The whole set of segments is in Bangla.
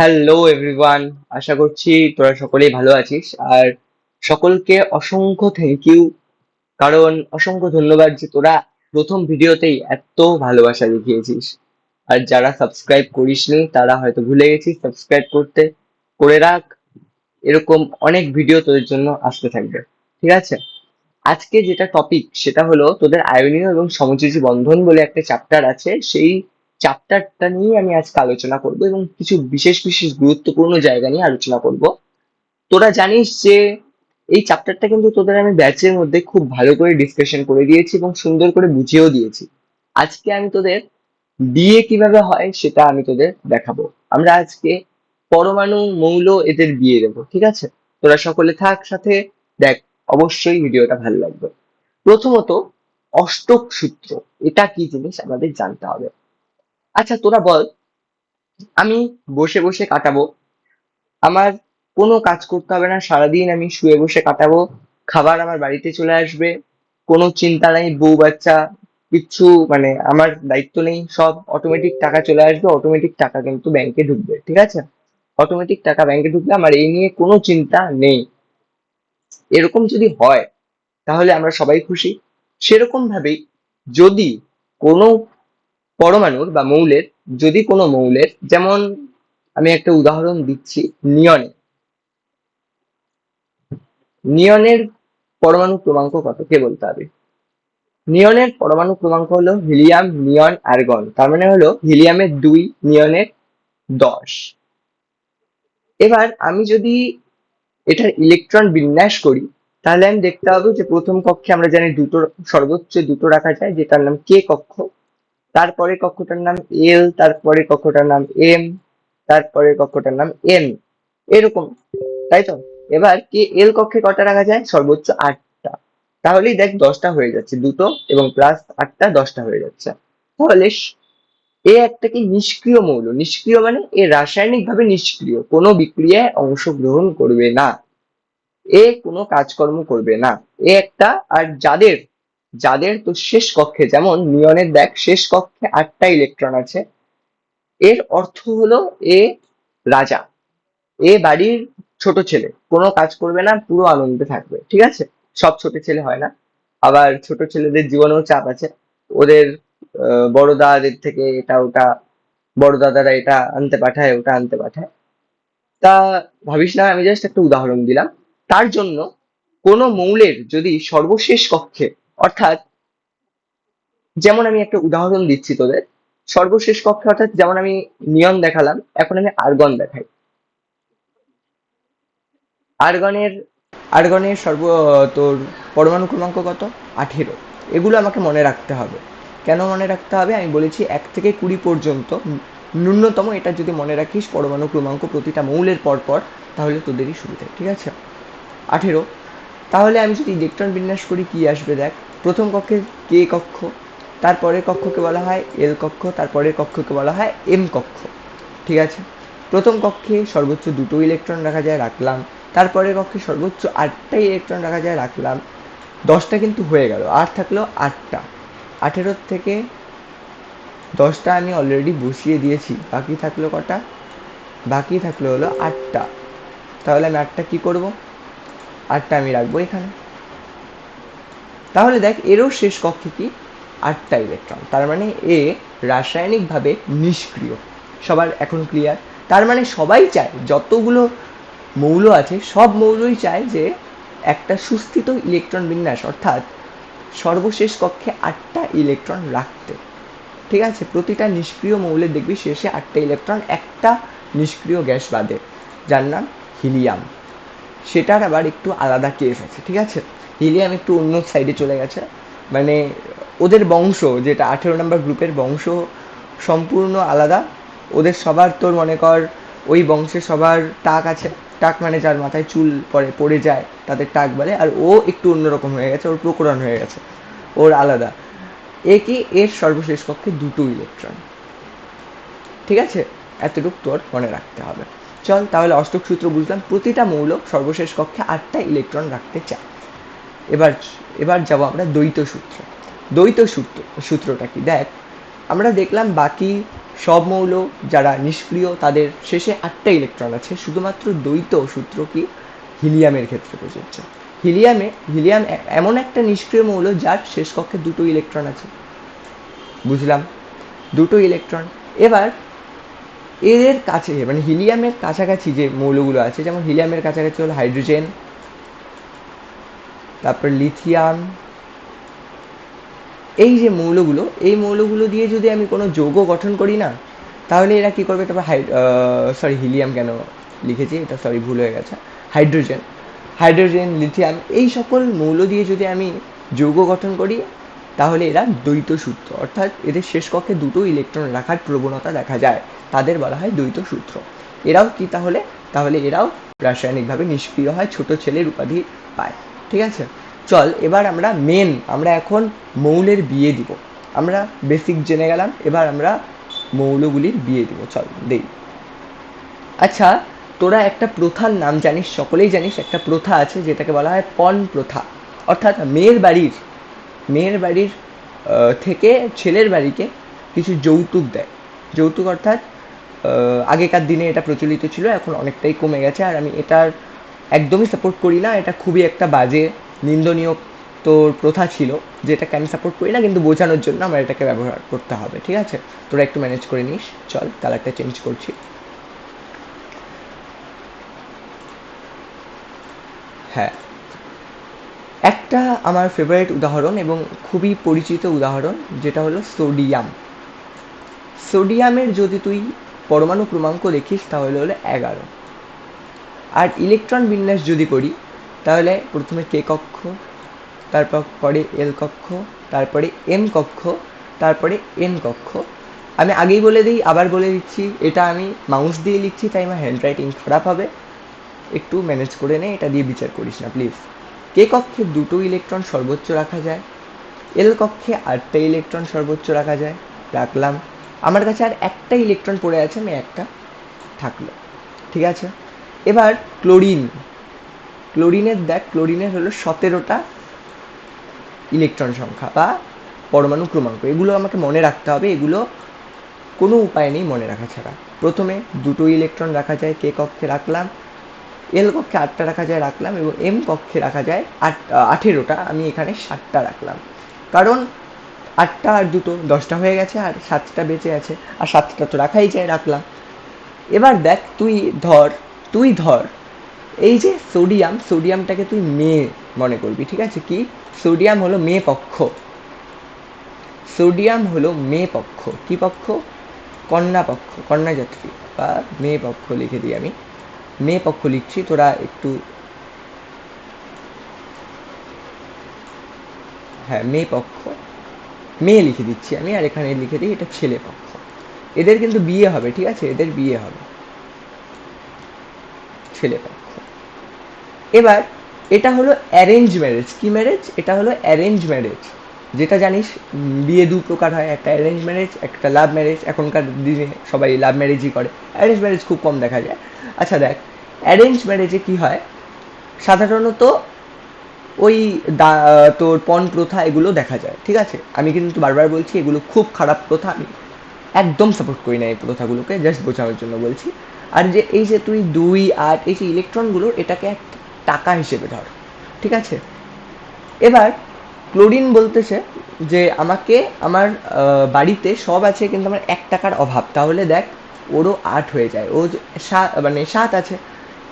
হ্যালো এভরিওয়ান আশা করছি তোরা সকলেই ভালো আছিস। আর সকলকে অসংখ্য থ্যাংক ইউ কারণ অসংখ্য ধন্যবাদ যে তোরা প্রথম ভিডিওতেই এত ভালোবাসা দেখিয়েছিস। আর যারা সাবস্ক্রাইব করিসনি তারা হয়তো ভুলে গেছিস সাবস্ক্রাইব করতে। করে রাখ। এরকম অনেক ভিডিও তোদের জন্য আসতে থাকবে। ঠিক আছে? আজকে যেটা টপিক সেটা হলো তোদের আয়নীয় এবং সমযোজী বন্ধন বলে একটা চ্যাপ্টার আছে। সেই চ্যাপ্টারটা নিয়ে আমি আজকে আলোচনা করব এবং কিছু বিশেষ বিশেষ গুরুত্বপূর্ণ জায়গা নিয়ে আলোচনা করব। তোরা জানিস যে এই চ্যাপ্টারটা কিন্তু তোদের আমি ব্যাচের মধ্যে খুব ভালো করে ডিসকাশন করে দিয়েছি এবং সুন্দর করে বুঝিয়েও দিয়েছি। আজকে আমি তোদের বিয়ে কীভাবে হয় সেটা আমি তোদের দেখাবো। আমরা আজকে পরমাণু মৌল এদের বিয়ে দেবো, ঠিক আছে? তোরা সকলে থাক সাথে। দেখ, অবশ্যই ভিডিওটা ভালো লাগবে। প্রথমত অষ্টক সূত্র, এটা কি জিনিস আমাদের জানতে হবে। আচ্ছা তোরা বল। আমি বসে বসে কাটাবো। আমার কোনো কাজ করতে হবে না। সারাদিন আমি শুয়ে বসে কাটাবো। খাবার আমার বাড়িতে চলে আসবে। কোনো চিন্তা নেই, বউ, বাচ্চা, কিচ্ছু মানে আমার দায়িত্ব নেই। সব অটোমেটিক টাকা চলে আসবে। অটোমেটিক টাকা কিন্তু ব্যাংকে ঢুকবে, ঠিক আছে? অটোমেটিক টাকা ব্যাংকে ঢুকলে আমার এই নিয়ে কোনো চিন্তা নেই। এরকম যদি হয়, তাহলে আমরা সবাই খুশি। সেরকম ভাবেই যদি কোনো পরমাণুর বা মৌলের, যদি কোনো মৌলের, যেমন আমি একটা উদাহরণ দিচ্ছি, নিয়নে। নিয়নের পরমাণু ক্রমাঙ্ক কত? কে বলতে হবে নিয়নের পরমাণু ক্রমাঙ্ক হলো হিলিয়াম, নিয়ন, আর্গন। তার মানে হলো হিলিয়ামের দুই, নিয়নের দশ। এবার আমি যদি এটার ইলেকট্রন বিন্যাস করি, তাহলে আমি দেখতে পাবো যে প্রথম কক্ষে আমরা জানি দুটো সর্বোচ্চ দুটো রাখা যায়, যেটার নাম কে কক্ষ। তারপরে কক্ষটার নাম এল তারপরে কক্ষটার নাম এম তারপরে কক্ষটার নাম এন এরকম, তাই তো? এবার কে এল কক্ষে কটা রাখা যায়? সর্বোচ্চ আটটা। তাহলেই দেখ দশটা হয়ে যাচ্ছে, দুটো এবং প্লাস আটটা দশটা হয়ে যাচ্ছে। তাহলে এ একটা কি নিষ্ক্রিয় মৌল? নিষ্ক্রিয় মানে এ রাসায়নিক ভাবে নিষ্ক্রিয়, কোনো বিক্রিয়ায় অংশগ্রহণ করবে না। এ কোনো কাজকর্ম করবে না। এ একটা আর যাদের যাদের তো শেষ কক্ষে, যেমন নিয়নের দেখ, শেষ কক্ষে আটটা ইলেকট্রন আছে। এর অর্থ হলো এ রাজা। এ বাড়ির ছোট ছেলে। কোনো কাজ করবে না, পুরো আনন্দে থাকবে। ঠিক আছে? সব ছোট ছেলে হয় না। আবার ছোট ছেলেদের জীবনেও চাপ আছে। ওদের বড় দাদাদের থেকে এটা ওটা, বড় দাদারা এটা আনতে পাঠায়, ওটা আনতে পাঠায়। তা ভাবিস না, আমি জাস্ট একটা উদাহরণ দিলাম। তার জন্য কোনো মৌলের যদি সর্বশেষ কক্ষে অর্থাৎ যেমন আমি একটা উদাহরণ দিচ্ছি তোদের, সর্বশেষ কক্ষে অর্থাৎ যেমন আমি নিয়ন দেখালাম, এখন আমি আর্গন দেখাই। আর্গনের আর্গনের সর্ব, তোর পরমাণু ক্রমাঙ্ক কত? আঠেরো। এগুলো আমাকে মনে রাখতে হবে। কেন মনে রাখতে হবে? আমি বলেছি এক থেকে কুড়ি পর্যন্ত, ন্যূনতম এটা যদি মনে রাখিস পরমাণু ক্রমাঙ্ক প্রতিটা মৌলের পর পর, তাহলে তোদেরই সুবিধা, ঠিক আছে? আঠেরো। তাহলে আমি যদি ইলেকট্রন বিন্যাস করি, কি আসবে দেখ? প্রথম কক্ষে কে কক্ষ? তারপরের কক্ষকে বলা হয় এল কক্ষ তারপরের কক্ষকে বলা হয় এম কক্ষ। ঠিক আছে? প্রথম কক্ষে সর্বোচ্চ দুটো ইলেকট্রন রাখা যায়, রাখলাম। তারপরের কক্ষে সর্বোচ্চ আটটা ইলেকট্রন রাখা যায়, রাখলাম। দশটা কিন্তু হয়ে গেল আর থাকল আটটা। আঠেরোর থেকে দশটা আমি অলরেডি বসিয়ে দিয়েছি, বাকি থাকল কটা? বাকি থাকল হলো আটটা। তাহলে আমি আটটা কি করব? আটটা আমি রাখব এখানে। তাহলে দেখ, এরও শেষ কক্ষে কি? আটটা ইলেকট্রন তার মানে এ রাসায়নিকভাবে নিষ্ক্রিয়। সবার এখন ক্লিয়ার তার মানে সবাই চায়, যতগুলো মৌল আছে, সব মৌলই চায় যে একটা সুস্থিত ইলেকট্রন বিন্যাস, অর্থাৎ সর্বশেষ কক্ষে আটটা ইলেকট্রন রাখতে। ঠিক আছে? প্রতিটা নিষ্ক্রিয় মৌলে দেখবি শেষে আটটা ইলেকট্রন একটা নিষ্ক্রিয় গ্যাস বাদে। যার নাম হিলিয়াম। সেটার আবার একটু আলাদা কেস আছে, ঠিক আছে? হিলিয়াম একটু অন্য সাইডে চলে গেছে। মানে ওদের বংশ, যেটা আঠেরো নম্বর গ্রুপের বংশ, সম্পূর্ণ আলাদা। ওদের সবার তোর মনে কর, ওই বংশে সবার টাক আছে। টাক মানে যার মাথায় চুল পড়ে পড়ে যায়, তাদের টাক বলে। আর ও একটু অন্যরকম হয়ে গেছে, ওর প্রকরণ হয়ে গেছে। ওর আলাদা। এ কি? এর সর্বশেষ কক্ষে দুটো ইলেকট্রন ঠিক আছে? এতটুকু তোর মনে রাখতে হবে। চল তাহলে অষ্টক সূত্র বুঝলাম, প্রতিটা মৌল সর্বশেষ কক্ষে আটটা ইলেকট্রন রাখতে চায়। এবার এবার যাব আমরা দ্বৈত সূত্র। দ্বৈত সূত্র, সূত্রটা কি? দেখ, আমরা দেখলাম বাকি সব মৌল যারা নিষ্ক্রিয়, তাদের শেষে আটটা ইলেকট্রন আছে, শুধুমাত্র দ্বৈত সূত্র কি? হিলিয়ামের ক্ষেত্রে প্রযোজ্য। হিলিয়ামে, হিলিয়াম এমন একটা নিষ্ক্রিয় মৌল যার শেষ কক্ষে দুটো ইলেকট্রন আছে। বুঝলাম? দুটো ইলেকট্রন। এবার, এদের কাছে মানে হিলিয়ামের কাছাকাছি যে মৌলগুলো আছে, যেমন হিলিয়ামের কাছাকাছি হলো হাইড্রোজেন তারপর লিথিয়াম। এই যে মৌলগুলো, এই মৌলগুলো দিয়ে যদি আমি কোনো যৌগ গঠন করি না, তাহলে এরা কি করবে? তারপর হাই সরি হিলিয়াম কেন লিখেছি? এটা সরি ভুল হয়ে গেছে। হাইড্রোজেন। হাইড্রোজেন, লিথিয়াম, এই সকল মৌল দিয়ে যদি আমি যৌগ গঠন করি, তাহলে এরা দ্বৈত সূত্র। অর্থাৎ এদের শেষ কক্ষে দুটো ইলেকট্রন রাখার প্রবণতা দেখা যায়। তাদের বলা হয় দ্বৈত সূত্র। এরাও কি তাহলে? তাহলে এরাও রাসায়নিকভাবে নিষ্ক্রিয় হয়, ছোট ছেলের উপাধি পায়। ঠিক আছে? চল, এবার আমরা মেন আমরা এখন মৌলের বিয়ে দিব। আমরা বেসিক জেনে গেলাম, এবার আমরা মৌলগুলির বিয়ে দিব। চল, দেই। আচ্ছা তোরা একটা প্রথার নাম জানিস, সকলেই জানিস, একটা প্রথা আছে যেটাকে বলা হয় পণ প্রথা। অর্থাৎ মেয়ের বাড়ির মেয়ের বাড়ির থেকে ছেলের বাড়িকে কিছু যৌতুক দেয়। যৌতুক অর্থাৎ আগেকার দিনে এটা প্রচলিত ছিল, এখন অনেকটাই কমে গেছে, আর আমি এটার একদমই সাপোর্ট করি না। এটা খুবই একটা বাজে, নিন্দনীয় তোর প্রথা ছিল, যেটাকে আমি সাপোর্ট করি না, কিন্তু বোঝানোর জন্য আমার এটাকে ব্যবহার করতে হবে, ঠিক আছে? তোরা একটু ম্যানেজ করে নিস, চল কালারটা চেঞ্জ করছি। হ্যাঁ। একটা আমার ফেভারিট উদাহরণ এবং খুবই পরিচিত উদাহরণ, যেটা হলো সোডিয়াম সোডিয়ামের যদি তুই পরমাণু ক্রমাঙ্ক দেখিস, তাহলে হলো এগারো। আর ইলেকট্রন বিন্যাস যদি করি, তাহলে প্রথমে কে কক্ষ, তারপর পরে এল কক্ষ, তারপরে এম কক্ষ, তারপরে এন কক্ষ। আমি আগেই বলে দিই, আবার বলে দিচ্ছি, এটা আমি মাউস দিয়ে লিখছি, তাই আমার হ্যান্ড রাইটিং খারাপ হবে। একটু ম্যানেজ করে নে, এটা দিয়ে বিচার করিস না প্লিজ কে কক্ষে দুটো ইলেকট্রন সর্বোচ্চ রাখা যায়? এল কক্ষে আটটা ইলেকট্রন সর্বোচ্চ রাখা যায়? রাখলাম। আমার কাছে আর একটা ইলেকট্রন পড়ে আছে, আমি একটা। থাকল। ঠিক আছে? এবার ক্লোরিন। ক্লোরিনের দেখ, ক্লোরিনের হলো সতেরোটা ইলেকট্রন সংখ্যা বা পরমাণু ক্রমাঙ্ক। এগুলো আমাকে মনে রাখতে হবে, এগুলো কোনো উপায় নেই মনে রাখা ছাড়া। প্রথমে দুটো ইলেকট্রন রাখা যায়, কে কক্ষে রাখলাম, এল কক্ষে আটটা রাখা যায়, রাখলাম এবং এম কক্ষে রাখা যায় আট, আঠেরোটা, আমি এখানে সাতটা রাখলাম। কারণ আটটা আর দুটো দশটা হয়ে গেছে আর সাতটা বেঁচে আছে, আর সাতটা তো রাখাই যায়, রাখলাম। এবার দেখ, তুই ধর তুই ধর। এই যে সোডিয়াম, সোডিয়ামটাকে তুই মেয়ে মনে করবি, ঠিক আছে? কি? সোডিয়াম হলো মেয়ে পক্ষ। সোডিয়াম হলো মেয়ে পক্ষ। কি পক্ষ? কন্যা পক্ষ, কন্যা যাত্রী বা মেয়ে পক্ষ লিখে দিই আমি। মেয়ে পক্ষ লিখছি, তোরা একটু হ্যাঁ মেয়ে পক্ষ। মেয়ে লিখে দিচ্ছি আমি, আর এখানে লিখে দিই এটা ছেলে পক্ষ। এদের কিন্তু বিয়ে হবে, ঠিক আছে? এদের বিয়ে হবে। ছেলে পক্ষ এবার, এটা হলো অ্যারেঞ্জ ম্যারেজ কি ম্যারেজ এটা হলো অ্যারেঞ্জ ম্যারেজ যেটা জানিস, বিয়ে দু প্রকার হয়। একটা অ্যারেঞ্জ ম্যারেজ একটা লাভ ম্যারেজ এখনকার দিনে সবাই লাভ ম্যারেজই করে। অ্যারেঞ্জ ম্যারেজ খুব কম দেখা যায়। আচ্ছা দেখ অ্যারেঞ্জ ম্যারেজে কি হয়? সাধারণত ওই দা- তোর পণ প্রথা এগুলো দেখা যায়। ঠিক আছে? আমি কিন্তু বারবার বলছি, এগুলো খুব খারাপ প্রথা। আমি একদম সাপোর্ট করি না এই প্রথাগুলোকে। জাস্ট বোঝানোর জন্য বলছি। আর যে এই যে তুই দুই, আট, এই যে ইলেকট্রনগুলো এটাকে এক টাকা হিসেবে ধর, ঠিক আছে? এবার ক্লোরিন বলতেছে যে আমাকে, আমার বাড়িতে সব আছে, কিন্তু আমার এক টাকার অভাব। তাহলে দেখ, ওরও আট হয়ে যায়, ও সাত মানে সাত আছে।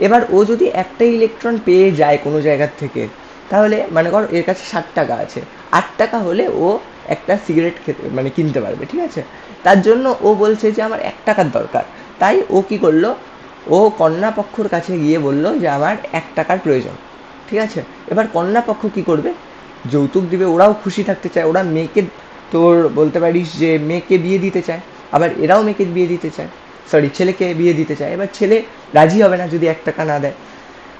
এবার ও যদি একটা ইলেকট্রন পেয়ে যায় কোনো জায়গার থেকে, তাহলে মানে কর, এর কাছে ষাট টাকা আছে। আট টাকা হলে ও একটা সিগারেট খেতে মানে কিনতে পারবে, ঠিক আছে? তার জন্য ও বলছে যে আমার এক টাকার দরকার। তাই ও কি করল? ও কন্যা পক্ষর কাছে গিয়ে বলল যে, আমার এক টাকার প্রয়োজন। ঠিক আছে? এবার কন্যা পক্ষ কি করবে? যৌতুক দিবে, ওরাও খুশি থাকতে চায়। ওরা মেয়েকে, তোর বলতে পারিস যে, মেয়েকে বিয়ে দিতে চায়। আবার এরাও মেয়েকে বিয়ে দিতে চায়। সরি ছেলেকে বিয়ে দিতে চায়। এবার ছেলে রাজি হবে না যদি এক টাকা না দেয়।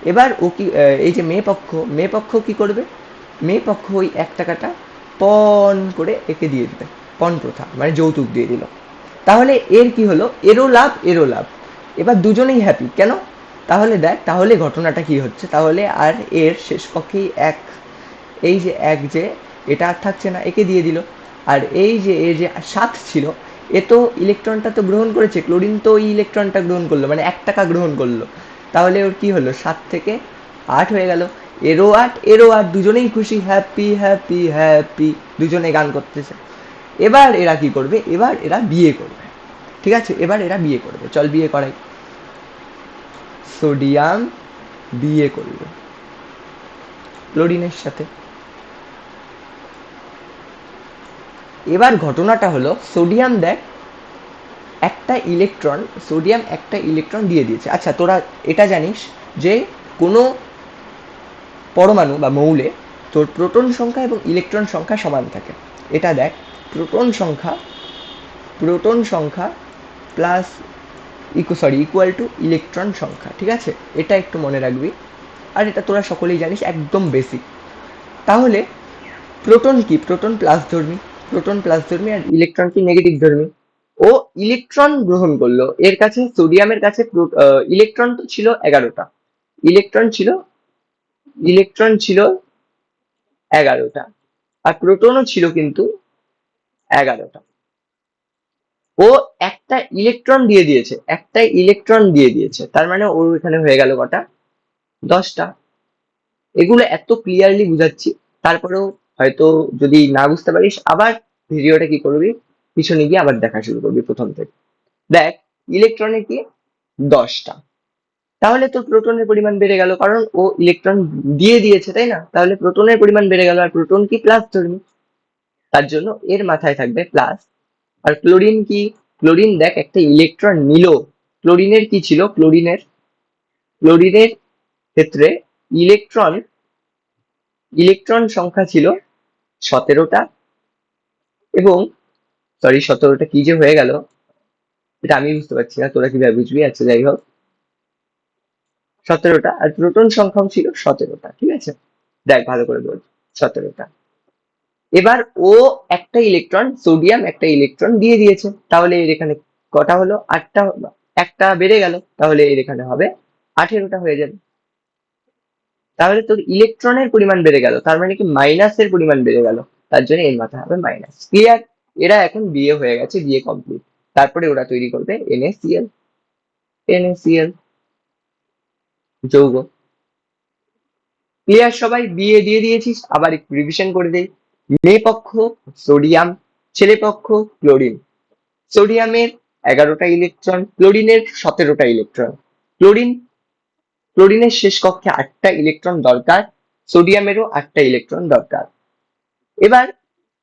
এবার ও কি এই যে মেয়ে পক্ষ মেয়ে পক্ষ কি করবে? মেয়ে পক্ষ ওই এক টাকাটা পণ করে একে দিয়ে দেবে। পণ প্রথা মানে যৌতুক দিয়ে দিল। তাহলে এর কি হলো? এরও লাভ এরও লাভ। এবার দুজনেই হ্যাপি কেন? তাহলে দেখ, তাহলে ঘটনাটা কি হচ্ছে? তাহলে আর এর শেষ পক্ষেই এক। এই যে এক যে, এটা আর থাকছে না, একে দিয়ে দিল। আর এই যে এর যে সাত ছিল, এ তো ইলেকট্রনটা তো গ্রহণ করেছে ক্লোরিন তো ওই ইলেকট্রনটা গ্রহণ করল মানে এক টাকা গ্রহণ করল। তাহলে ওর কি হলো? সাত থেকে আট হয়ে গেল। এরও আট এরও আট, দুজনেই খুশি হ্যাপি হ্যাপি হ্যাপি দুজনে গান করতেছে। এবার এরা কি করবে? এবার এরা বিয়ে করবে। ঠিক আছে? এবার এরা বিয়ে করবে। চল বিয়ে করাই। সোডিয়াম বিয়ে করল ক্লোরিনের সাথে। এবার ঘটনাটা হলো, সোডিয়াম দেখ, একটা ইলেকট্রন, সোডিয়াম একটা ইলেকট্রন দিয়ে দিয়েছে। আচ্ছা তোরা এটা জানিস যে কোনো পরমাণু বা মৌলে তোর প্রোটন সংখ্যা এবং ইলেকট্রন সংখ্যা সমান থাকে। এটা দেখ। প্রোটন সংখ্যা প্রোটন সংখ্যা plus eco sorry equal to electron সংখ্যা, ঠিক আছে? এটা একটু মনে রাখবি। আর এটা তোরা সকলেই জানিস, একদম বেসিক তাহলে প্রোটন কি? প্রোটন প্লাস ধর্মী প্রোটন প্লাস ধর্মী আর ইলেকট্রন কি নেগেটিভ ধর্মী? ও ইলেকট্রন গ্রহণ করল। এর কাছে সোডিয়ামের কাছে ইলেকট্রন তো ছিল এগারোটা। ইলেকট্রন ছিল ইলেকট্রন ছিল এগারোটা। আর প্রোটনও ছিল কিন্তু এগারোটা। ও একটা ইলেকট্রন দিয়ে দিয়েছে, একটা ইলেকট্রন দিয়ে দিয়েছে। তার মানে ওর এখানে হয়ে গেল কটা? দশটা। এগুলো এত ক্লিয়ারলি বুঝাচ্ছি, তারপরেও হয়তো যদি না বুঝতে পারিস, আবার ভিডিওটা কি করবি? পিছনে গিয়ে আবার দেখা শুরু করবি প্রথম থেকে। দেখ ইলেকট্রনে কি? দশটা। তাহলে তো প্রোটনের পরিমাণ বেড়ে গেল, কারণ ও ইলেকট্রন দিয়ে দিয়েছে, তাই না? তাহলে প্রোটনের পরিমাণ বেড়ে গেল, আর প্রোটন কি? প্লাস ধর্মী তার জন্য এর মাথায় থাকবে প্লাস আর ক্লোরিন কি? ক্লোরিন দেখ একটা ইলেকট্রন নিল। ক্লোরিনের কি ছিল? ক্লোরিনের ক্লোরিনের ক্ষেত্রে ইলেকট্রন ইলেকট্রন সংখ্যা ছিল সতেরোটা এবং সরি সতেরোটা কি যে হয়ে গেল? এটা আমি বুঝতে পারছি না, তোরা কীভাবে বুঝবি? আচ্ছা যাই হোক। সতেরোটা আর প্রোটন সংখ্যাও ছিল সতেরোটা, ঠিক আছে? দেখ, ভালো করে বল, সতেরোটা। এবার ও একটা ইলেকট্রন সোডিয়াম একটা ইলেকট্রন দিয়ে দিয়েছে। তাহলে এর এখানে কটা হলো? আটটা একটা বেড়ে গেল, তাহলে এর এখানে হবে আঠেরোটা হয়ে যাবে। তাহলে তোর ইলেকট্রনের পরিমাণ বেড়ে গেল, তার মানে কি মাইনাসের পরিমাণ বেড়ে গেল। তার জন্য এর মাথায় হবে মাইনাস ক্লিয়ার এরা এখন বিয়ে হয়ে গেছে বিয়ে কমপ্লিট তারপরে ওরা তৈরি করবে NaCl NaCl যৌগ। ক্লিয়ার সবাই বিয়ে দিয়ে দিয়েছিস, আবার একটু রিভিশন করে দেই মেয়ে পক্ষ, সোডিয়াম, ছেলে পক্ষ, ক্লোরিন। সোডিয়ামের এগারোটা ইলেকট্রন, ক্লোরিনের সতেরোটা ইলেকট্রন। ক্লোরিন, ক্লোরিনের শেষ কক্ষে আটটা ইলেকট্রন দরকার, সোডিয়ামেরও আটটা ইলেকট্রন দরকার। এবার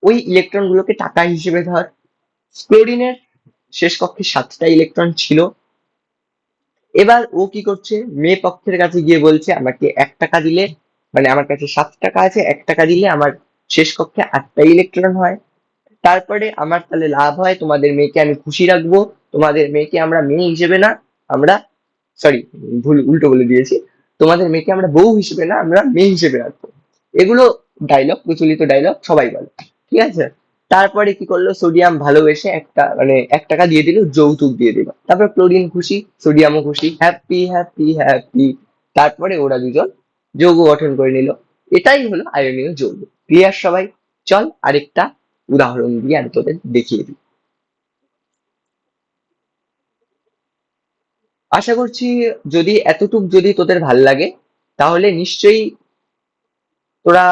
ওই ইলেকট্রন গুলোকে টাকা হিসেবে ধর। ক্লোরিনের শেষ কক্ষে সাতটা ইলেকট্রন ছিল। এবার ও কি করছে? মেয়ে পক্ষের কাছে গিয়ে বলছে, আমাকে এক টাকা দিলে মানে আমার কাছে সাত টাকা আছে এক টাকা দিলে আমার শেষ কক্ষে আটটা ইলেকট্রন হয়। তারপরে আমার তাহলে লাভ হয়, তোমাদের মেয়েকে আমি খুশি রাখব। তোমাদের মেয়েকে আমরা মেয়ে হিসেবে না, আমরা সরি ভুল, উল্টো বলে দিয়েছি। তোমাদের মেয়েকে আমরা বউ হিসেবে না, আমরা মেয়ে হিসেবে রাখব। এগুলো ডায়লগ প্রচলিত ডায়লগ সবাই বলে। ঠিক আছে? তারপরে কি করল? সোডিয়াম ভালোবেসে একটা মানে এক টাকা দিয়ে দিল, যৌতুক দিয়ে দিল। তারপর ক্লোরিন খুশি সোডিয়ামও খুশি। হ্যাপি হ্যাপি হ্যাপি তারপরে ওরা দুজন যৌগ গঠন করে নিল। এটাই হলো আয়নীয় যৌগ। ক্লিয়ার সবাই, চল আরেকটা উদাহরণ দিয়ে আমি তোদের দেখিয়ে দিই। আশা করছি যদি এতটুক যদি তোদের ভালো লাগে, তাহলে নিশ্চয়ই তোরা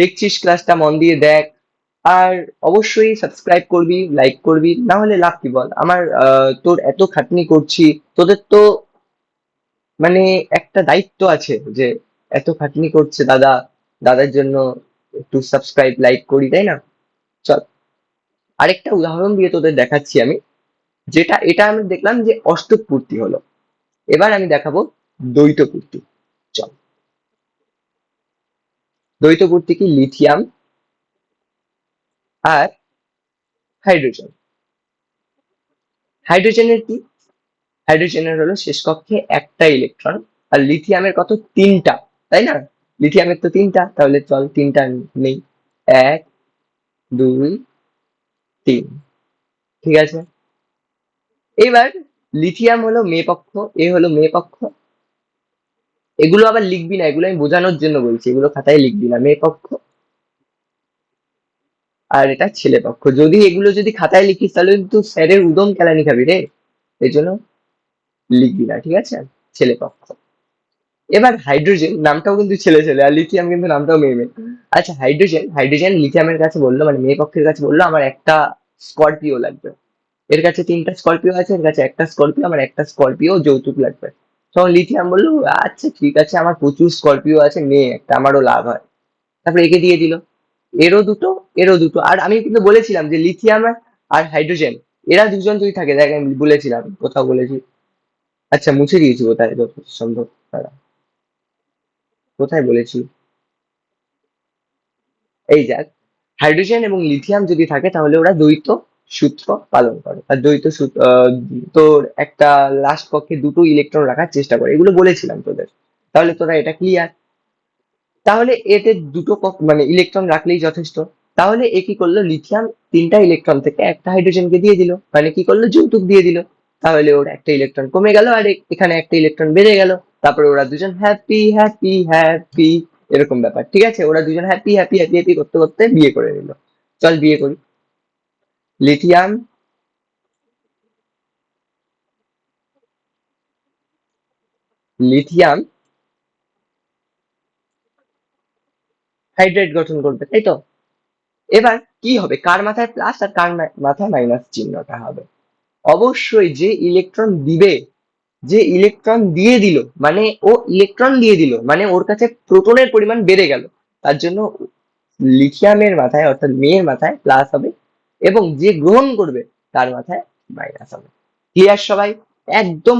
দেখছিস ক্লাসটা, মন দিয়ে দেখ। আর অবশ্যই সাবস্ক্রাইব করবি, লাইক করবি, না হলে লাভ কি বল? আমার তোর এত খাটনি করছি, তোদের তো মানে একটা দায়িত্ব আছে যে এত খাটনি করছে দাদা। দাদার জন্য একটু সাবস্ক্রাইব লাইক করি, তাই না? চল। আরেকটা উদাহরণ দিয়ে তোদের দেখাচ্ছি আমি। যেটা, এটা আমি দেখলাম যে অষ্টক পূর্তি হলো। এবার আমি দেখাবো দ্বৈত পূর্তি চল। দ্বৈত পূর্তি কি? লিথিয়াম আর হাইড্রোজেন। হাইড্রোজেনের কি? হাইড্রোজেনের হলো শেষ কক্ষে একটা ইলেকট্রন, আর লিথিয়ামের কত? তিনটা, তাই না? লিথিয়ামের তো তিনটা, তাহলে চল তিনটা নেই। এক, দুই, তিন। ঠিক আছে? এবার লিথিয়াম হলো মেয়ে পক্ষ, এ হলো মেয়ে পক্ষ। এগুলো আবার লিখবি না, এগুলো আমি বোঝানোর জন্য বলছি, এগুলো খাতায় লিখবি না, মেয়ে পক্ষ আর এটা ছেলে পক্ষ। যদি এগুলো যদি খাতায় লিখিস, তাহলে কিন্তু স্যারের উদম কেলানি খাবি রে। এই জন্য লিখবি না, ঠিক আছে? ছেলে পক্ষ। এবার হাইড্রোজেন নামটাও কিন্তু ছেলে ছেলে, আর লিথিয়াম কিন্তু নামটাও মেয়ে মেয়ে। আচ্ছা হাইড্রোজেন হাইড্রোজেন লিথিয়ামের কাছে বলল মানে মেয়ে পক্ষের কাছে বলল, আমার একটা স্করপিও লাগবে। এর কাছে তিনটা স্করপিও আছে, এর কাছে একটা স্করপিও আমার একটা স্করপিও যৌতুক লাগবে। তখন লিথিয়াম বলল আচ্ছা ঠিক আছে, আমার প্রচুর স্করপিও আছে মেয়ে একটা, আমারও লাভ হয়। তারপরে একে দিয়ে দিল। এরও দুটো এরও দুটো। আর আমি কিন্তু বলেছিলাম যে লিথিয়াম আর হাইড্রোজেন এরা দুজন যদি থাকে। দেখ, আমি বলেছিলাম, কোথাও বলেছি। আচ্ছা মুছে দিয়েছি কোথায় সম্ভব। দাঁড়া। কোথায় বলেছি? এই যাক হাইড্রোজেন এবং লিথিয়াম যদি থাকে, তাহলে ওরা দ্বৈত সূত্র পালন করে। আর দ্বৈত সূত্র তোর একটা লাস্ট পক্ষে দুটো ইলেকট্রন রাখার চেষ্টা করে। এগুলো বলেছিলাম তোদের। তাহলে তোরা এটা ক্লিয়ার তাহলে এতে দুটো মানে ইলেকট্রন রাখলেই যথেষ্ট। তাহলে এ কি করল? লিথিয়াম তিনটা ইলেকট্রন থেকে একটা হাইড্রোজেনকে দিয়ে দিল। মানে কি করল? যৌতুক দিয়ে দিল। তাহলে ওর একটা ইলেকট্রন কমে গেল, আর এখানে একটা ইলেকট্রন বেড়ে গেল। তারপরে ওরা দুজন হ্যাপি হ্যাপি হ্যাপি এরকম ব্যাপার, ঠিক আছে? ওরা দুজন হ্যাপি হ্যাপি হ্যাপি হ্যাপি করতে করতে বিয়ে করে নিল। চল বিয়ে করি। লিথিয়াম লিথিয়াম, হাইড্রেট গঠন করবে, তাই তো? এবার কি হবে? কার মাথায় প্লাস আর কার মাথায় মাইনাস চিহ্নটা হবে? অবশ্যই যে ইলেকট্রন দিবে যে ইলেকট্রন দিয়ে দিল মানে ও ইলেকট্রন দিয়ে দিল মানে ওর কাছে প্রোটনের পরিমাণ বেড়ে গেল। তার জন্য লিথিয়ামের মাথায়, অর্থাৎ মেয়ের মাথায় প্লাস হবে এবং যে গ্রহণ করবে, তার মাথায় মাইনাস হবে। ক্লিয়ার সবাই? একদম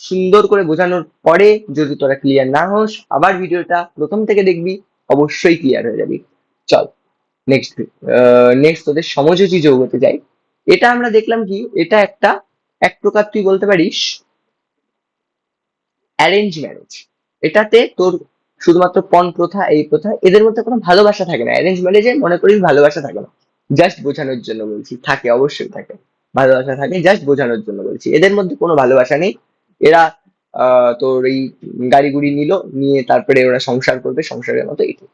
সুন্দর করে বোঝানোর পরে যদি তোরা ক্লিয়ার না হোস, আবার ভিডিওটা প্রথম থেকে দেখবি, অবশ্যই ক্লিয়ার হয়ে যাবি। চল নেক্সট নেক্সট তোদের সমযোজী যৌগতে যাই। এটা আমরা দেখলাম কি? এটা একটা, এক প্রকার তুই বলতে পারিস অ্যারেঞ্জ ম্যারেজ এটাতে তোর শুধুমাত্র পণ প্রথা, এই প্রথা, এদের মধ্যে কোনো ভালোবাসা থাকে না। অ্যারেঞ্জ ম্যারেজে মনে করিস ভালোবাসা থাকে না। জাস্ট বোঝানোর জন্য বলছি। থাকে, অবশ্যই থাকে। ভালোবাসা থাকে জাস্ট বোঝানোর জন্য বলছি। এদের মধ্যে কোনো ভালোবাসা নেই। এরা তোর এই গাড়ি গুড়ি নিল, নিয়ে তারপরে ওরা সংসার করবে, সংসারের মতো এটি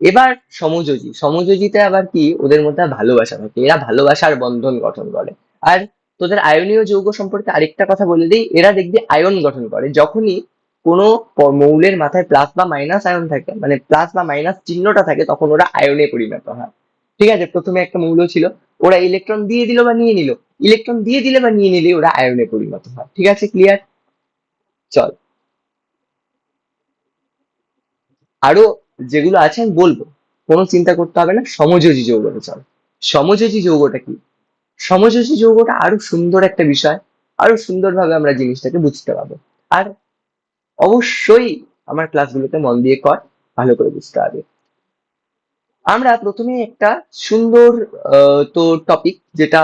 এবার সমযোজী। সমযোজিতে আবার কি? ওদের মধ্যে ভালোবাসা থাকে এরা ভালোবাসার বন্ধন গঠন করে। আর তোদের আয়নীয় যৌগ সম্পর্কে আরেকটা কথা বলে দিই, এরা দেখবি আয়ন গঠন করে। যখনই কোনো মৌলের মাথায় প্লাস বা মাইনাস আয়ন থাকে মানে প্লাস বা মাইনাস চিহ্নটা থাকে, তখন ওরা আয়নে পরিণত হয়। ঠিক আছে? প্রথমে একটা মৌল ছিল, ওরা ইলেকট্রন দিয়ে দিল বা নিয়ে নিল। ইলেকট্রন দিয়ে দিলে বা নিয়ে নিলে ওরা আয়নে পরিণত হয়। ঠিক আছে? ক্লিয়ার চল। আরও যেগুলো আছে আমি বলব। কোনো চিন্তা করতে হবে না, সমযোজী যৌগটা চল। সমযোজী যৌগটা কি? সমযোজী যৌগটা আরও সুন্দর একটা বিষয়, আরও সুন্দরভাবে আমরা জিনিসটাকে বুঝতে পারব। আর অবশ্যই আমার ক্লাসগুলোতে মন দিয়ে কর, ভালো করে বুঝতে হবে। আমরা প্রথমে একটা সুন্দর তো টপিক যেটা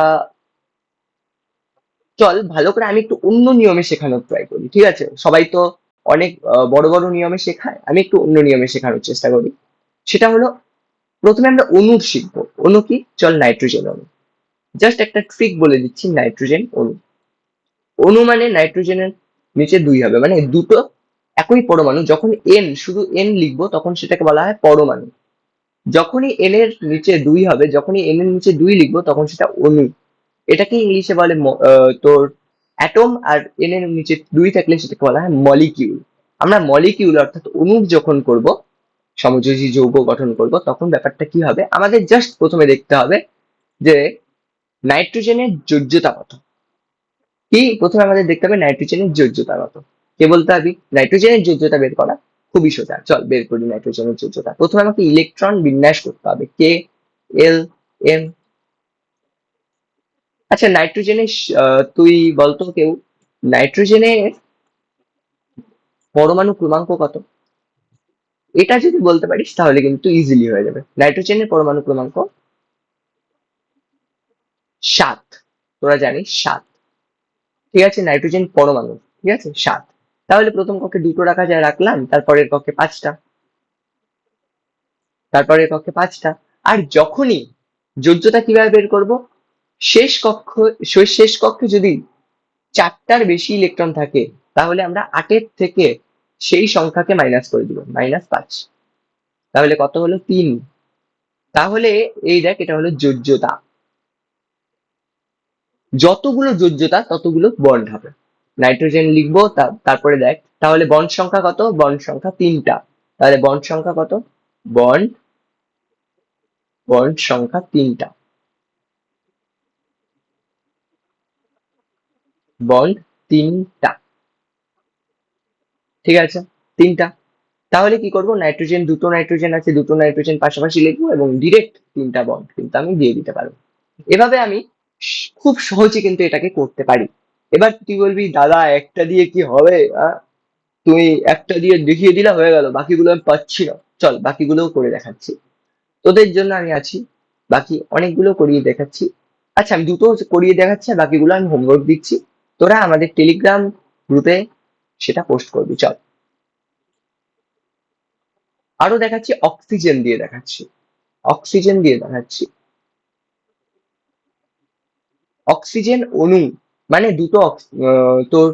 চল, ভালো করে আমি একটু অন্য নিয়মে শেখানোর ট্রাই করি, ঠিক আছে? সবাই তো অনেক বড় বড় নিয়মে শেখায়, আমি একটু অন্য নিয়মে শেখানোর চেষ্টা করি। সেটা হলো, প্রথমে আমরা অণু শিখব। অণু কি? চল নাইট্রোজেন অণু জাস্ট একটা ট্রিক বলে দিচ্ছি নাইট্রোজেন অণু। অণু মানে নাইট্রোজেনের নিচে দুই হবে মানে দুটো একই পরমাণু। যখন এন শুধু এন লিখব, তখন সেটাকে বলা হয় পরমাণু। যখনই এন এর নিচে দুই হবে, যখনই এন এর নিচে দুই লিখব, তখন সেটা অণু। এটাকে ইংলিশে বলে তোর অ্যাটম আর এন এর নিচে দুই থাকলে সেটাকে বলা হয় মলিকিউল আমরা মলিকিউল অর্থাৎ অণু যখন করব, সমযোজী যৌগ গঠন করব, তখন ব্যাপারটা কি হবে? আমাদের জাস্ট প্রথমে দেখতে হবে যে নাইট্রোজেনের যোজ্যতা কত? কি? প্রথমে আমাদের দেখতে হবে নাইট্রোজেনের যোজ্যতা কত। কে বলতে হবে? নাইট্রোজেনের যোজ্যতা বের করা খুবই সোজা। চল, বের করি নাইট্রোজেনের যোজ্যতা প্রথমে আমাকে ইলেকট্রন বিন্যাস করতে হবে। কে? L, M. আচ্ছা নাইট্রোজেনের তুই বলতো কেউ, নাইট্রোজেনের পরমাণু ক্রমাঙ্ক কত? এটা যদি বলতে পারিস, তাহলে কিন্তু ইজিলি হয়ে যাবে। নাইট্রোজেনের পরমাণু ক্রমাঙ্ক সাত। তোরা জানিস সাত। ঠিক আছে? নাইট্রোজেন পরমাণু। ঠিক আছে? সাত। তাহলে প্রথম কক্ষে দুটো রাখা যায়, রাখলাম। তারপরের কক্ষে পাঁচটা। তারপরের কক্ষে পাঁচটা। আর যখনই যোজ্যতা কীভাবে বের করব? শেষ কক্ষ শেষ- শেষ কক্ষে যদি চারটার বেশি ইলেকট্রন থাকে, তাহলে আমরা আটের থেকে সেই সংখ্যাকে মাইনাস করে দিব। মাইনাস পাঁচ। তাহলে কত হলো? তিন। তাহলে এই দেখ, এটা হলো যোজ্যতা। যতগুলো যোজ্যতা ততগুলো বন্ড হবে। নাইট্রোজেন লিখব তারপরে দেখ, তাহলে বন্ড সংখ্যা কত? বন্ড সংখ্যা তিনটা। তাহলে বন্ড সংখ্যা কত? বন্ড বন্ড সংখ্যা তিনটা। বন্ড তিনটা। ঠিক আছে? তিনটা। তাহলে কি করব? নাইট্রোজেন দুটো নাইট্রোজেন আছে, দুটো নাইট্রোজেন পাশাপাশি লিখব এবং ডিরেক্ট তিনটা বন্ড কিন্তু আমি দিয়ে দিতে পারব। এভাবে আমি খুব সহজে কিন্তু এটাকে করতে পারি। এবার তুই বলবি, দাদা, একটা দিয়ে কি হবে? তুমি একটা দিয়ে দেখিয়ে দিলে হয়ে গেল, বাকিগুলো আমি পাচ্ছি না। চল, বাকিগুলোও করে দেখাচ্ছি। তোদের জন্য আমি আছি, বাকি অনেকগুলো করিয়ে দেখাচ্ছি। আচ্ছা আমি দুটো করিয়ে দেখাচ্ছি আর বাকিগুলো আমি হোমওয়ার্ক দিচ্ছি। তোরা আমাদের টেলিগ্রাম গ্রুপে সেটা পোস্ট করবি, চল। আরও দেখাচ্ছি অক্সিজেন দিয়ে দেখাচ্ছি। অক্সিজেন দিয়ে দেখাচ্ছি। অক্সিজেন অণু মানে দুটো তোর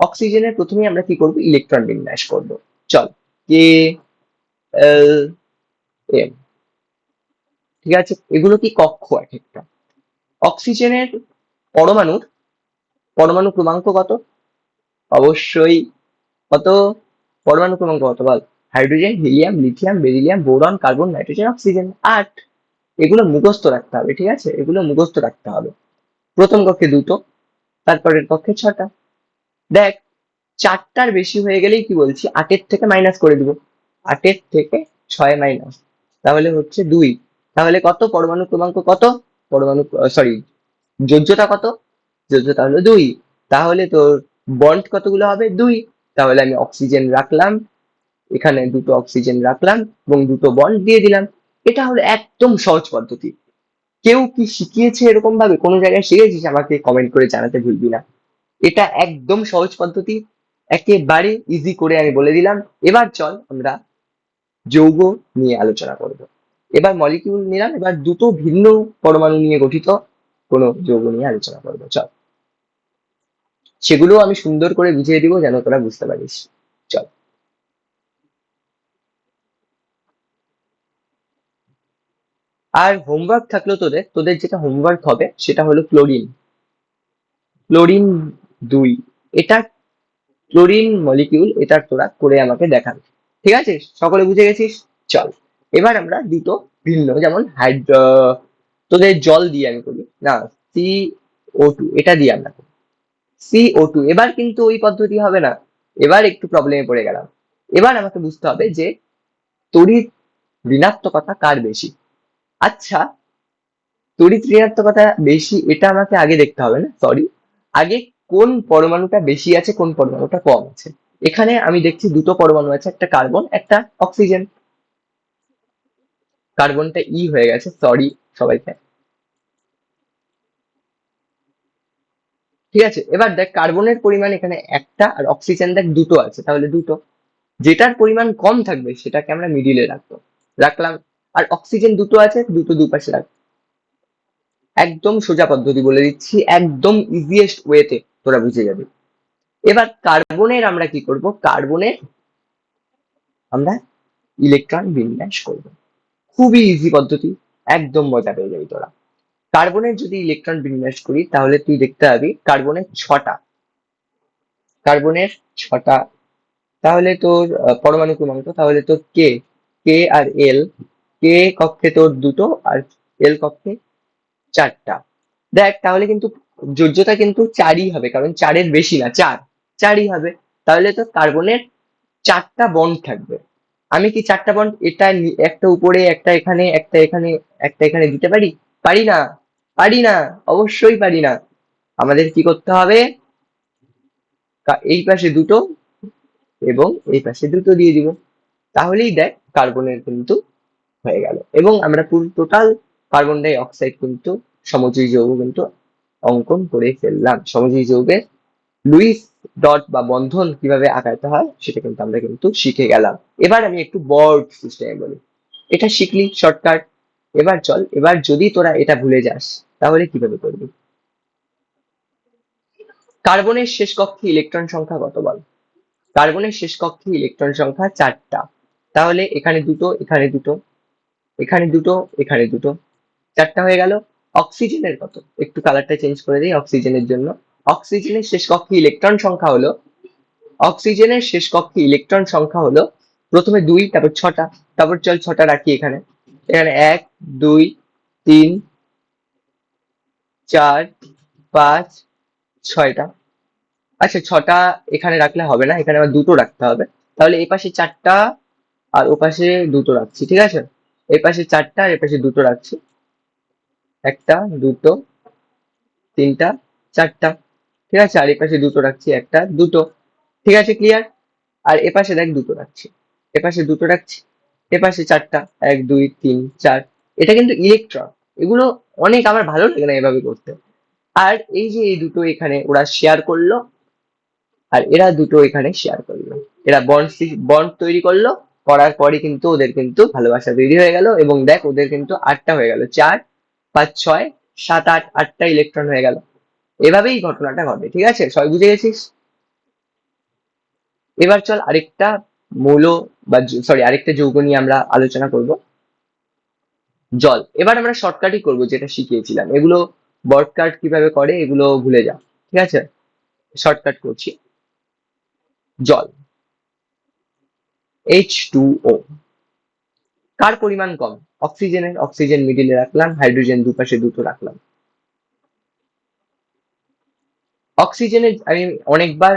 অক্সিজেনের প্রথমে আমরা কি করব? ইলেকট্রন বিন্যাস করব। চল কে এল এম ঠিক আছে? এগুলো কি কক্ষ এক একটা? অক্সিজেনের পরমাণুর, পরমাণু ক্রমাঙ্ক কত? অবশ্যই কত? পরমাণু ক্রমাঙ্ক কত? বল, hydrogen, helium, lithium, beryllium, boron, carbon, nitrogen, oxygen আট এগুলো মুখস্থ রাখতে হবে, ঠিক আছে? এগুলো মুখস্থ রাখতে হবে। প্রথম কক্ষে দুটো, তারপরের কক্ষে ছটা। দেখ, চারটার বেশি হয়ে গেলেই কি বলছি? আটের থেকে মাইনাস করে দিব। আটের থেকে ছয় মাইনাস তাহলে হচ্ছে দুই। তাহলে কত? পরমাণু ক্রমাঙ্ক কত? পরমাণু সরি যোজ্যতা কত? যোজ্যতা হলো দুই। তাহলে তোর বন্ড কতগুলো হবে? দুই। তাহলে আমি অক্সিজেন রাখলাম। এখানে দুটো অক্সিজেন রাখলাম এবং দুটো বন্ড দিয়ে দিলাম। এটা হলো একদম সহজ পদ্ধতি। কেউ কি শিখিয়েছে এরকম ভাবে কোনো জায়গায় শিখেছিস? আমাকে কমেন্ট করে জানাতে ভুলবি না। এটা একদম সহজ পদ্ধতি। একেবারে ইজি করে আমি বলে দিলাম। এবার চল আমরা যৌগ নিয়ে আলোচনা করব এবার মলিকিউল নিলাম। এবার দুটো ভিন্ন পরমাণু নিয়ে গঠিত কোনো যৌগ নিয়ে আলোচনা করব চল। সেগুলো আমি সুন্দর করে বুঝিয়ে দিব যেন তোরা বুঝতে পারিস। চল। আর হোমওয়ার্ক থাকল তোদের তোদের যেটা হোমওয়ার্ক হবে সেটা হলো ক্লোরিন ক্লোরিন দুই, এটা ক্লোরিন মলিকিউল এটা তোরা করে আমাকে দেখান ঠিক আছে? সকলে বুঝে গেছিস? চল। এবার আমরা দুটো ভিন্ন, যেমন হাইড্রো তোদের জল দিয়ে আমি করি। না সি ও টু এটা দিয়ে আমরা করি। সি ও টু এবার কিন্তু ওই পদ্ধতি হবে না। এবার একটু প্রবলেমে পড়ে গেলাম। এবার আমাকে বুঝতে হবে যে তড়িৎ ঋণাত্মকতা কার বেশি? আচ্ছা তড়িৎ ঋণাত্মকতা বেশি, এটা আমাকে আগে দেখতে হবে না সরি আগে কোন পরমাণুটা বেশি আছে, কোন পরমাণুটা কম আছে? এখানে আমি দেখছি দুটো পরমাণু আছে, একটা কার্বন, একটা অক্সিজেন। কার্বনটা ই হয়ে গেছে সরি সবাইকে। ঠিক আছে, এবার দেখ, কার্বনের পরিমাণ এখানে একটা আর অক্সিজেন দেখ দুটো আছে, তাহলে দুটো। যেটার পরিমাণ কম থাকবে, সেটাকে আমরা মিডিলে রাখব। রাখলাম। আর অক্সিজেন দুটো আছে, দুটো দুপাশে রাখব একদম সোজা পদ্ধতি বলে দিচ্ছি, একদম ইজিয়েস্ট ওয়েতে তোরা বুঝে যাবি। এবার কার্বনের আমরা কি করব? কার্বনের আমরা ইলেকট্রন বিন্যাস করব। খুবই ইজি পদ্ধতি, একদম মজা পেয়ে যাবি তোরা। কার্বনের যদি ইলেকট্রন বিন্যাস করি, তাহলে তুই দেখতে পাবি কার্বনের ছটা। কার্বনের ছটা, তাহলে তোর পরমাণু ক্রমাঙ্ক, তাহলে তোর কে কে আর এল কে কক্ষে তোর দুটো আর এল কক্ষে চারটা। দেখ, তাহলে কিন্তু যোজ্যতা কিন্তু চারই হবে, কারণ চারের বেশি না, চার। চারই হবে। তাহলে তো কার্বনের চারটা বন্ড থাকবে। আমি কি চারটা বন্ড এটা একটা উপরে, একটা এখানে একটা এখানে একটা এখানে দিতে পারি? পারি না। পারি না। অবশ্যই পারি না। আমাদের কি করতে হবে? এই পাশে দুটো এবং এই পাশে দুটো দিয়ে দিব। তাহলেই দেখ কার্বনের কিন্তু হয়ে গেল। এবং আমরা পুরো টোটাল কার্বন ডাই অক্সাইড কিন্তু সমযোজী যৌগ কিন্তু অঙ্কন করে ফেললাম। সমযোজী যৌগের লুইস ডট বা বন্ধন কীভাবে আঁকাতে হয় সেটা কিন্তু আমরা কিন্তু শিখে গেলাম। এবার আমি একটু বর্ড সিস্টেমে বলি। এটা শিখলি শর্টকাট এবার চল, এবার যদি তোরা এটা ভুলে যাস, তাহলে কীভাবে করবি? কার্বনের শেষ কক্ষে ইলেকট্রন সংখ্যা কত বল? কার্বনের শেষ কক্ষে ইলেকট্রন সংখ্যা চারটা। তাহলে এখানে দুটো এখানে দুটো। এখানে দুটো এখানে দুটো। চারটা হয়ে গেল। অক্সিজেনের কত? একটু কালারটা চেঞ্জ করে দিই অক্সিজেনের জন্য। অক্সিজেনের শেষ কক্ষে ইলেকট্রন সংখ্যা হলো, অক্সিজেনের শেষ কক্ষে ইলেকট্রন সংখ্যা হলো, প্রথমে দুই, তারপর ছটা, তারপর চল ছটা রাখি এখানে। এখানে এক, দুই, তিন, চার, পাঁচ, ছয়টা। আচ্ছা ছটা এখানে রাখলে হবে না, এখানে আবার দুটো রাখতে হবে। তাহলে এই পাশে চারটা আর ও পাশে দুটো রাখছি, ঠিক আছে? এই পাশে চারটা, আর এ পাশে দুটো রাখছি। একটা, দুটো, তিনটা, চারটা। ঠিক আছে? আর এ পাশে দুটো রাখছি, একটা, দুটো। ঠিক আছে? ক্লিয়ার আর এ পাশে দেখ দুটো রাখছি। এ পাশে দুটো রাখছি, এ পাশে চারটা। এক, দুই, তিন, চার। এটা কিন্তু ইলেকট্রন এগুলো অনেক আমার ভালো লাগে না এভাবে করতে। আর এই যে এই দুটো এখানে ওরা শেয়ার করল, আর এরা দুটো এখানে শেয়ার করল। এরা বন্ড বন্ড তৈরি করল করার পরে কিন্তু ওদের কিন্তু ভালোবাসা তৈরি হয়ে গেল এবং দেখ ওদের কিন্তু আটটা হয়ে গেল। চার, পাঁচ, ছয়, সাত, আট, আটটা ইলেকট্রন হয়ে গেল। এভাবেই ঘটনাটা ঘটে, ঠিক আছে? সবাই বুঝে গেছিস? এবার চল আরেকটা মৌল বা সরি আরেকটা যৌগ নিয়ে আমরা আলোচনা করব। জল। এবার আমরা শর্টকাটই করব যেটা শিখিয়েছিলাম। এগুলো বর্ডকাট কীভাবে করে এগুলো ভুলে যা, ঠিক আছে? শর্টকাট করছি। জল। এইচ টু ও কার পরিমাণ কম? অক্সিজেনের অক্সিজেন মিডিলে রাখলাম হাইড্রোজেন দুপাশে দুটো রাখলাম। অক্সিজেনের আমি অনেকবার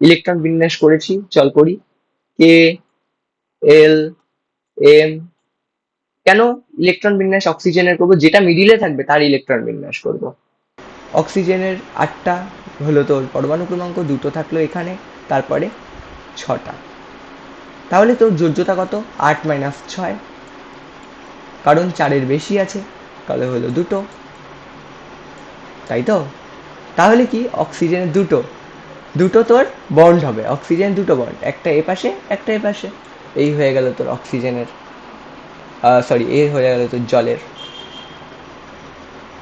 ইলেকট্রন বিন্যাস করেছি, চল করি। কে এল এম কেন ইলেকট্রন বিন্যাস অক্সিজেনের করব? যেটা মিডিলে থাকবে, তার ইলেকট্রন বিন্যাস করব। অক্সিজেনের আটটা হলো তোর পরমাণু ক্রমাঙ্ক, দুটো থাকল এখানে, তারপরে ছটা। তাহলে তোর যোগ্যতা কত? আট মাইনাস ছয়। কারণ চারের বেশি আছে তাহলে হলো দুটো। তাই তো? তাহলে কি? অক্সিজেনের দুটো। দুটো তোর বন্ড হবে। অক্সিজেন দুটো বন্ড একটা এ পাশে, একটা এ পাশে। এই হয়ে গেল তোর অক্সিজেনের সরি এ হয়ে গেল তোর জলের।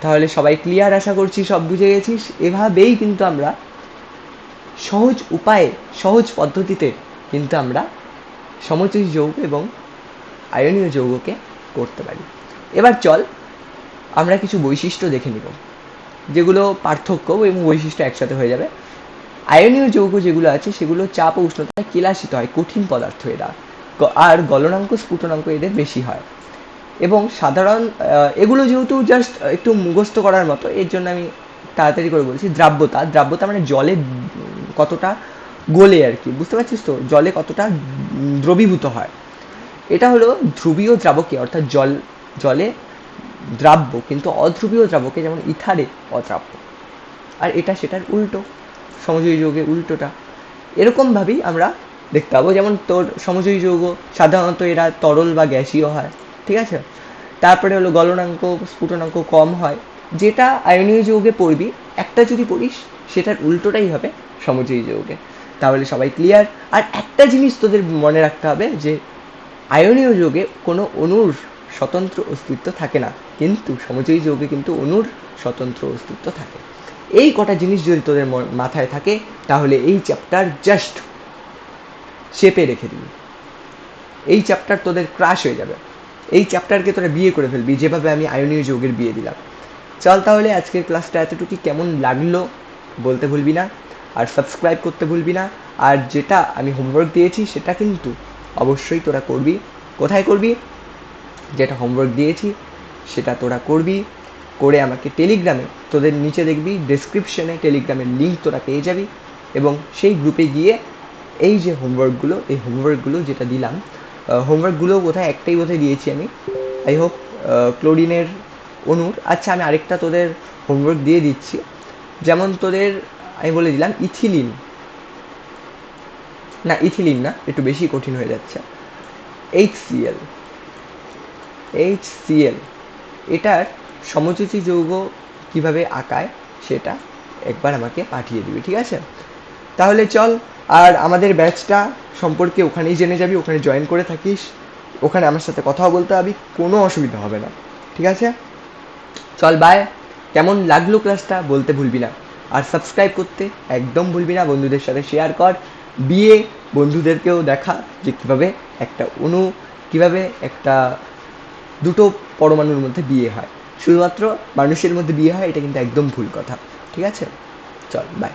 তাহলে সবাই ক্লিয়ার আশা করছি সব বুঝে গেছিস? এভাবেই কিন্তু আমরা সহজ উপায়ে, সহজ পদ্ধতিতে কিন্তু আমরা সমচয়ী যৌগ এবং আয়নীয় যৌগকে করতে পারি। এবার চল, আমরা কিছু বৈশিষ্ট্য দেখে নিব, যেগুলো পার্থক্য এবং বৈশিষ্ট্য একসাথে হয়ে যাবে। আয়নীয় যৌগ যেগুলো আছে, সেগুলো চাপ ও উষ্ণতায় কেলাসিত হয়, কঠিন পদার্থ এরা। আর গলনাঙ্ক, স্ফুটনাঙ্ক এদের বেশি হয়। এবং সাধারণ এগুলো যেহেতু জাস্ট একটু মুখস্থ করার মতো, এর জন্য আমি তাড়াতাড়ি করে বলছি দ্রাব্যতা। দ্রাব্যতা মানে জলে কতটা গোলে আর কি। বুঝতে পারছিস তো? জলে কতটা দ্রবীভূত হয়। এটা হলো ধ্রুবীয় দ্রাবকে, অর্থাৎ জল, জলে দ্রাব্য, কিন্তু অধ্রুবীয় দ্রাবকে যেমন ইথারে অদ্রাব্য। আর এটা সেটার উল্টো সমজয়ী যৌগে উল্টোটা। এরকমভাবেই আমরা দেখতে পাবো। যেমন তোর সমজয়ী যৌগ, সাধারণত এরা তরল বা গ্যাসীয় হয়, ঠিক আছে? তারপরে হলো গলনাঙ্ক, স্ফুটনাঙ্ক কম হয়। যেটা আয়নীয় যৌগে পড়বি, একটা যদি পড়িস, সেটার উল্টোটাই হবে সমজয়ী যৌগে। তাহলে সবাই ক্লিয়ার আর একটা জিনিস তোদের মনে রাখতে হবে যে, আয়নীয় যোগে কোনো অণুর স্বতন্ত্র অস্তিত্ব থাকে না। কিন্তু সমজয়ী যোগে কিন্তু অণুর স্বতন্ত্র অস্তিত্ব থাকে। এই কটা জিনিস যদি তোদের মাথায় থাকে, তাহলে এই চ্যাপ্টার জাস্ট শেপে রেখে দিবি। এই চ্যাপ্টার তোদের ক্রাশ হয়ে যাবে। এই চ্যাপ্টারকে তোরা বিয়ে করে ফেলবি, যেভাবে আমি আয়নীয় যোগের বিয়ে দিলাম। চল তাহলে আজকের ক্লাসটা এতটুকু কেমন লাগল বলতে ভুলবি না। আর সাবস্ক্রাইব করতে ভুলবি না। আর যেটা আমি হোমওয়ার্ক দিয়েছি, সেটা কিন্তু অবশ্যই তোরা করবি। কোথায় করবি? যেটা হোমওয়ার্ক দিয়েছি, সেটা তোরা করবি। করে আমাকে টেলিগ্রামে তোদের নিচে দেখবি ডেসক্রিপশনে টেলিগ্রামের লিঙ্ক তোরা পেয়ে যাবি। এবং সেই গ্রুপে গিয়ে এই যে হোমওয়ার্কগুলো এই হোমওয়ার্কগুলো যেটা দিলাম হোমওয়ার্কগুলো কোথায় একটাই বোধহয় দিয়েছি আমি। আই হোপ ক্লোরিনের অনুর। আচ্ছা আমি আরেকটা তোদের হোমওয়ার্ক দিয়ে দিচ্ছি। যেমন তোদের আমি বলে দিলাম ইথিলিন। না ইথিলিন না, একটু বেশি কঠিন হয়ে যাচ্ছে। এইচ সিএল এইচ সিএল এটার সমযোজী যৌগ কীভাবে আঁকায় সেটা একবার আমাকে পাঠিয়ে দিবি, ঠিক আছে? তাহলে চল, আর আমাদের ব্যাচটা সম্পর্কে ওখানেই জেনে যাবি, ওখানে জয়েন করে থাকিস। ওখানে আমার সাথে কথাও বলতে পারবি, কোনো অসুবিধা হবে না, ঠিক আছে? চল বাই কেমন লাগল ক্লাসটা বলতে ভুলবি না। আর সাবস্ক্রাইব করতে একদম ভুলবি না, বন্ধুদের সাথে শেয়ার কর। বিয়ে বন্ধুদেরকেও দেখা যে কীভাবে একটা অনু, কীভাবে একটা দুটো পরমাণুর মধ্যে বিয়ে হয়। শুধুমাত্র মানুষের মধ্যে বিয়ে হয়, এটা কিন্তু একদম ভুল কথা। ঠিক আছে? চল বাই